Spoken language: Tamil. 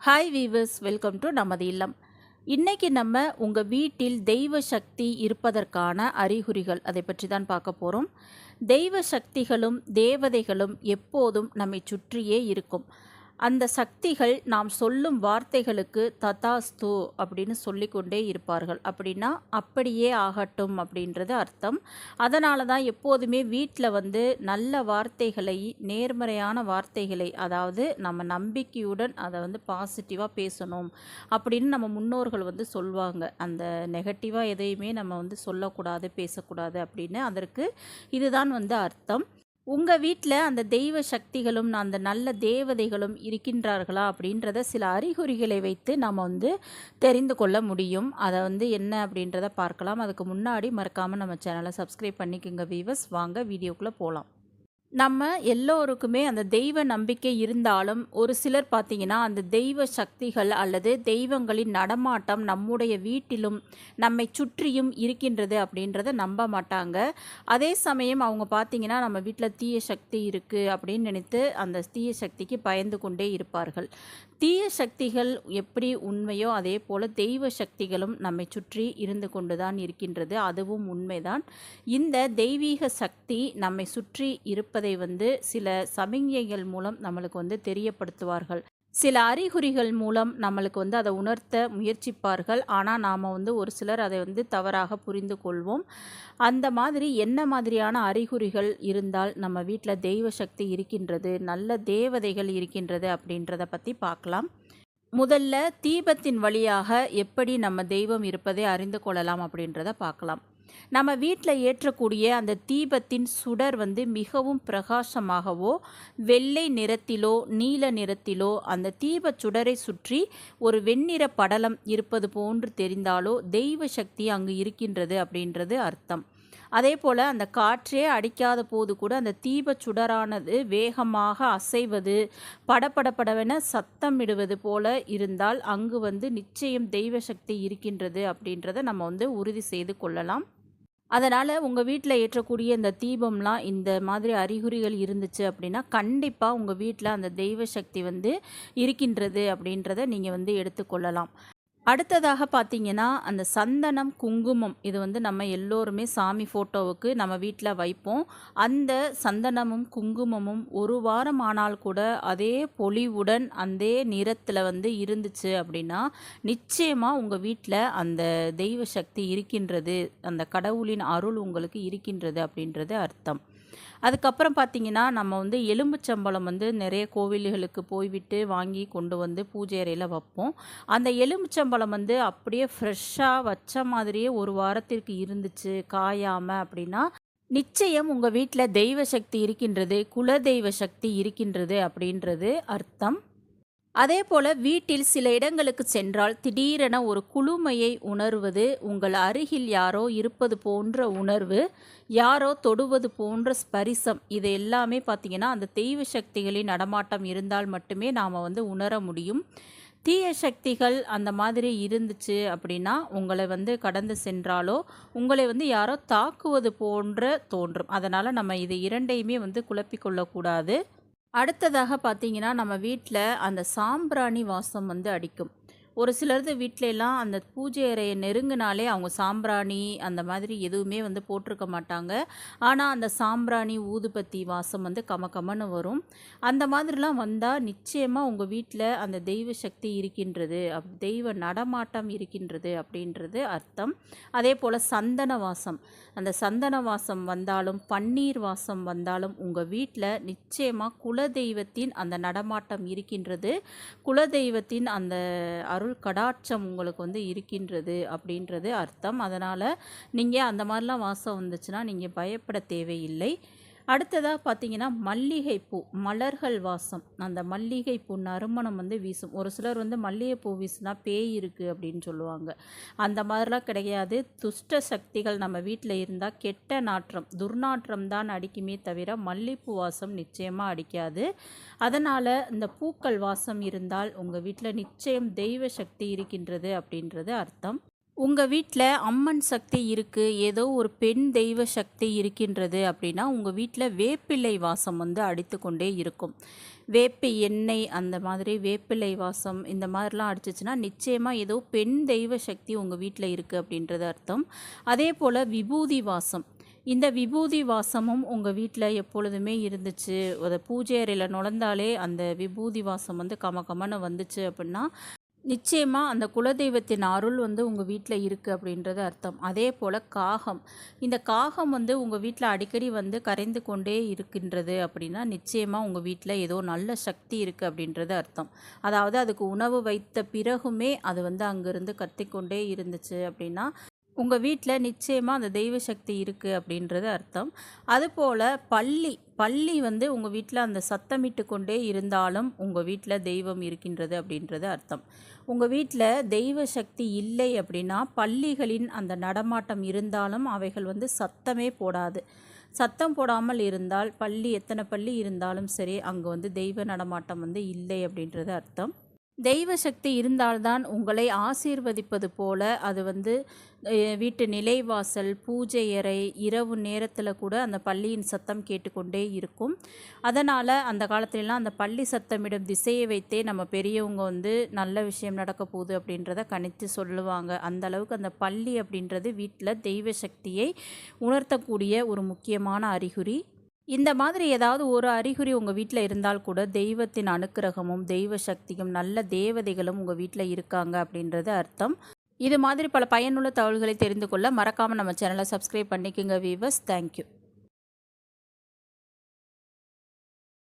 ஹாய் வீவர்ஸ் வெல்கம் டு நமது இல்லம். இன்றைக்கி நம்ம உங்கள் வீட்டில் தெய்வ சக்தி இருப்பதற்கான அறிகுறிகள் அதை பற்றி தான் பார்க்க போகிறோம் தெய்வ சக்திகளும் தேவதைகளும் எப்போதும் நம்மை சுற்றியே இருக்கும். அந்த சக்திகள் நாம் சொல்லும் வார்த்தைகளுக்கு ததாஸ்து அப்படின்னு சொல்லிக்கொண்டே இருப்பார்கள். அப்படின்னா அப்படியே ஆகட்டும் அப்படின்றது அர்த்தம். அதனால தான் எப்போதுமே வீட்டில் வந்து நல்ல வார்த்தைகளை நேர்மறையான வார்த்தைகளை அதாவது நம்ம நம்பிக்கையுடன் அதை வந்து பாசிட்டிவாக பேசணும் அப்படின்னு நம்ம முன்னோர்கள் வந்து சொல்லுவாங்க அந்த நெகட்டிவாக எதையுமே நம்ம வந்து சொல்லக்கூடாது பேசக்கூடாது அப்படின்னு அதற்கு இதுதான் வந்து அர்த்தம். உங்கள் வீட்டில் அந்த தெய்வ சக்திகளும் அந்த நல்ல தேவதைகளும் இருக்கின்றார்களா அப்படின்றத சில அறிகுறிகளை வைத்து நாம் வந்து தெரிந்து கொள்ள முடியும். அதை வந்து என்ன அப்படின்றத பார்க்கலாம். அதுக்கு முன்னாடி மறக்காமல் நம்ம சேனலை சப்ஸ்கிரைப் பண்ணிக்கோங்க வீவர்ஸ் வாங்க வீடியோக்குள்ளே போகலாம் நம்ம எல்லோருக்குமே அந்த தெய்வ நம்பிக்கை இருந்தாலும் ஒரு சிலர் பார்த்தீங்கன்னா அந்த தெய்வ சக்திகள் அல்லது தெய்வங்களின் நடமாட்டம் நம்முடைய வீட்டிலும் நம்மை சுற்றியும் இருக்கின்றது அப்படின்றத நம்ப மாட்டாங்க. அதே சமயம் அவங்க பார்த்தீங்கன்னா நம்ம வீட்டில் தீய சக்தி இருக்குது அப்படின்னு நினைத்து அந்த தீய சக்திக்கு பயந்து கொண்டே இருப்பார்கள். தீய சக்திகள் எப்படி உண்மையோ அதே போல் தெய்வ சக்திகளும் நம்மை சுற்றி இருந்து கொண்டுதான் இருக்கின்றது. அதுவும் உண்மைதான். இந்த தெய்வீக சக்தி நம்மை சுற்றி இருப்பதை வந்து சில சமிஞ்ஞைகள் மூலம் நம்மளுக்கு வந்து தெரியப்படுத்துவார்கள். சில அறிகுறிகள் மூலம் நம்மளுக்கு வந்து அதை உணர்த்த முயற்சிப்பார்கள். ஆனால் நாம் வந்து ஒரு சிலர் அதை வந்து தவறாக புரிந்து கொள்வோம். அந்த மாதிரி என்ன மாதிரியான அறிகுறிகள் இருந்தால் நம்ம வீட்டில் தெய்வ சக்தி இருக்கின்றது நல்ல தேவதைகள் இருக்கின்றது அப்படின்றத பற்றி பார்க்கலாம். முதல்ல தீபத்தின் வழியாக எப்படி நம்ம தெய்வம் இருப்பதை அறிந்து கொள்ளலாம் அப்படின்றத பார்க்கலாம். நம்ம வீட்டில் ஏற்றக்கூடிய அந்த தீபத்தின் சுடர் வந்து மிகவும் பிரகாசமாகவோ வெள்ளை நிறத்திலோ நீல நிறத்திலோ அந்த தீப சுடரை சுற்றி ஒரு வெண்ணிற படலம் இருப்பது போன்று தெரிந்தாலோ தெய்வ சக்தி அங்கு இருக்கின்றது அப்படின்றது அர்த்தம். அதே போல் அந்த காற்றே அடிக்காத போது கூட அந்த தீப சுடரானது வேகமாக அசைவது படப்படப்படவென சத்தமிடுவது போல இருந்தால் அங்கு வந்து நிச்சயம் தெய்வ சக்தி இருக்கின்றது அப்படின்றத நம்ம வந்து உறுதி செய்து கொள்ளலாம். அதனால் உங்கள் வீட்டில் ஏற்றக்கூடிய இந்த தீபம்லாம் இந்த மாதிரி அறிகுறிகள் இருந்துச்சு அப்படின்னா கண்டிப்பாக உங்கள் வீட்டில் அந்த தெய்வ சக்தி வந்து இருக்கின்றது அப்படின்றத நீங்கள் வந்து எடுத்துக்கொள்ளலாம் அடுத்ததாக பார்த்தீங்கன்னா அந்த சந்தனம் குங்குமம் இது வந்து நம்ம எல்லோருமே சாமி ஃபோட்டோவுக்கு நம்ம வீட்டில் வைப்போம். அந்த சந்தனமும் குங்குமமும் ஒரு வாரம் ஆனால் கூட அதே பொலிவுடன் அதே நிறத்தில் வந்து இருந்துச்சு அப்படின்னா நிச்சயமாக உங்கள் வீட்டில் அந்த தெய்வ சக்தி இருக்கின்றது அந்த கடவுளின் அருள் உங்களுக்கு இருக்கின்றது அப்படின்றது அர்த்தம். அதுக்கப்புறம் பார்த்திங்கன்னா நம்ம வந்து எலும்புச்சம்பளம் வந்து நிறைய கோவில்களுக்கு போய்விட்டு வாங்கி கொண்டு வந்து பூஜை அறையில் வைப்போம். அந்த எலும்புச்சம்பளம் வந்து அப்படியே ஃப்ரெஷ்ஷாக வச்ச மாதிரியே ஒரு வாரத்திற்கு இருந்துச்சு காயாமல் அப்படின்னா நிச்சயம் உங்கள் வீட்டில் தெய்வ சக்தி இருக்கின்றது குல தெய்வ சக்தி இருக்கின்றது அப்படின்றது அர்த்தம். அதே போல வீட்டில் சில இடங்களுக்கு சென்றால் திடீரென ஒரு குளுமையை உணர்வது உங்கள் அருகில் யாரோ இருப்பது போன்ற உணர்வு யாரோ தொடுவது போன்ற ஸ்பரிசம் இது எல்லாமே பார்த்திங்கன்னா அந்த தெய்வ சக்திகளின் நடமாட்டம் இருந்தால் மட்டுமே நாம் வந்து உணர முடியும். தீய சக்திகள் அந்த மாதிரி இருந்துச்சு அப்படின்னா உங்களை வந்து கடந்து சென்றாலோ உங்களை வந்து யாரோ தாக்குவது போன்ற தோன்றும். அதனால் நம்ம இது இரண்டையுமே வந்து குழப்பிக்கொள்ளக்கூடாது அடுத்ததாக பார்த்தீங்கன்னா நம்ம வீட்டில் அந்த சாம்பிராணி வாசம் வந்து அடிக்கும். ஒரு சிலரது வீட்டிலலாம் அந்த பூஜை அறையை நெருங்கினாலே அவங்க சாம்பிராணி அந்த மாதிரி எதுவுமே வந்து போட்டிருக்க மாட்டாங்க. ஆனால் அந்த சாம்பிராணி ஊதுபத்தி வாசம் வந்து கம வரும். அந்த மாதிரிலாம் வந்தால் நிச்சயமாக உங்கள் வீட்டில் அந்த தெய்வ சக்தி இருக்கின்றது அப் தெய்வ நடமாட்டம் இருக்கின்றது அப்படின்றது அர்த்தம். அதே போல் சந்தன வாசம். அந்த சந்தன வாசம் வந்தாலும் பன்னீர் வாசம் வந்தாலும் உங்கள் வீட்டில் நிச்சயமாக குலதெய்வத்தின் அந்த நடமாட்டம் இருக்கின்றது. குலதெய்வத்தின் அந்த அருள் கடாட்சம் உங்களுக்கு வந்து இருக்கின்றது அப்படின்றது அர்த்தம். அதனால் நீங்கள் அந்த மாதிரிலாம் வாசம் வந்துச்சுன்னா நீங்கள் பயப்பட தேவையில்லை. அடுத்ததாக பார்த்தீங்கன்னா மல்லிகைப்பூ மலர்கள் வாசம். அந்த மல்லிகைப்பூ நறுமணம் வந்து வீசும். ஒரு சிலர் வந்து மல்லிகைப்பூ வீசுனா பேய் இருக்குது அப்படின்னு சொல்லுவாங்க. அந்த மாதிரிலாம் கிடையாது. துஷ்ட சக்திகள் நம்ம வீட்டில் இருந்தால் கெட்ட நாற்றம் துர்நாற்றம் தான் அடிக்குமே தவிர மல்லிகைப்பூ வாசம் நிச்சயமாக அடிக்காது. அதனால் இந்த பூக்கள் வாசம் இருந்தால் உங்கள் வீட்டில் நிச்சயம் தெய்வ சக்தி இருக்கின்றது அப்படின்றது அர்த்தம். உங்கள் வீட்டில் அம்மன் சக்தி இருக்குது ஏதோ ஒரு பெண் தெய்வ சக்தி இருக்கின்றது அப்படின்னா உங்கள் வீட்டில் வேப்பிலை வாசம் வந்து அடித்து கொண்டே இருக்கும். வேப்ப எண்ணெய் அந்த மாதிரி வேப்பிலை வாசம் இந்த மாதிரிலாம் அடிச்சிச்சுன்னா நிச்சயமாக ஏதோ பெண் தெய்வ சக்தி உங்கள் வீட்டில் இருக்குது அப்படின்றது அர்த்தம். அதே போல் விபூதி வாசம். இந்த விபூதி வாசமும் உங்கள் வீட்டில் எப்பொழுதுமே இருந்துச்சு. ஒரு பூஜை அறையில் நுழைந்தாலே அந்த விபூதி வாசம் வந்து கம கமன்னு வந்துச்சு அப்படின்னா நிச்சயமாக அந்த குலதெய்வத்தின் அருள் வந்து உங்கள் வீட்டில் இருக்குது அப்படின்றது அர்த்தம். அதே போல் காகம். இந்த காகம் வந்து உங்கள் வீட்டில் அடிக்கடி வந்து கரைந்து கொண்டே இருக்கின்றது அப்படின்னா நிச்சயமாக உங்கள் வீட்டில் ஏதோ நல்ல சக்தி இருக்குது அப்படின்றது அர்த்தம். அதாவது அதுக்கு உணவு வைத்த பிறகுமே அது வந்து அங்கேருந்து கத்திக்கொண்டே இருந்துச்சு அப்படின்னா உங்கள் வீட்டில் நிச்சயமாக அந்த தெய்வ சக்தி இருக்குது அப்படின்றது அர்த்தம். அதுபோல் பள்ளி பள்ளி வந்து உங்கள் வீட்டில் அந்த சத்தமிட்டு கொண்டே இருந்தாலும் உங்கள் வீட்டில் தெய்வம் இருக்கின்றது அப்படின்றது அர்த்தம். உங்கள் வீட்டில் தெய்வ சக்தி இல்லை அப்படின்னா பள்ளிகளின் அந்த நடமாட்டம் இருந்தாலும் அவைகள் வந்து சத்தமே போடாது. சத்தம் போடாமல் இருந்தால் பள்ளி எத்தனை பள்ளி இருந்தாலும் சரி அங்கே வந்து தெய்வ நடமாட்டம் வந்து இல்லை அப்படின்றது அர்த்தம். தெய்வ சக்தி இருந்தால்தான் உங்களை ஆசீர்வதிப்பது போல அது வந்து வீட்டு நிலைவாசல் பூஜை அறை இரவு நேரத்தில் கூட அந்த பள்ளியின் சத்தம் கேட்டுக்கொண்டே இருக்கும். அதனால் அந்த காலத்திலலாம் அந்த பள்ளி சத்தமிடும் திசையை வைத்தே நம்ம பெரியவங்க வந்து நல்ல விஷயம் நடக்க போகுது அப்படின்றத கணித்து சொல்லுவாங்க. அந்த அளவுக்கு அந்த பள்ளி அப்படின்றது வீட்டில் தெய்வ சக்தியை உணர்த்தக்கூடிய ஒரு முக்கியமான அறிகுறி. இந்த மாதிரி ஏதாவது ஒரு அறிகுறி உங்கள் வீட்டில் இருந்தால் கூட தெய்வத்தின் அனுக்கிரகமும் தெய்வ சக்தியும் நல்ல தேவதைகளும் உங்கள் வீட்டில் இருக்காங்க அப்படின்றது அர்த்தம். இது மாதிரி பல பயனுள்ள தகவல்களை தெரிந்து கொள்ள மறக்காமல் நம்ம சேனலை சப்ஸ்கிரைப் பண்ணிக்கோங்க வீவர்ஸ் தேங்க்யூ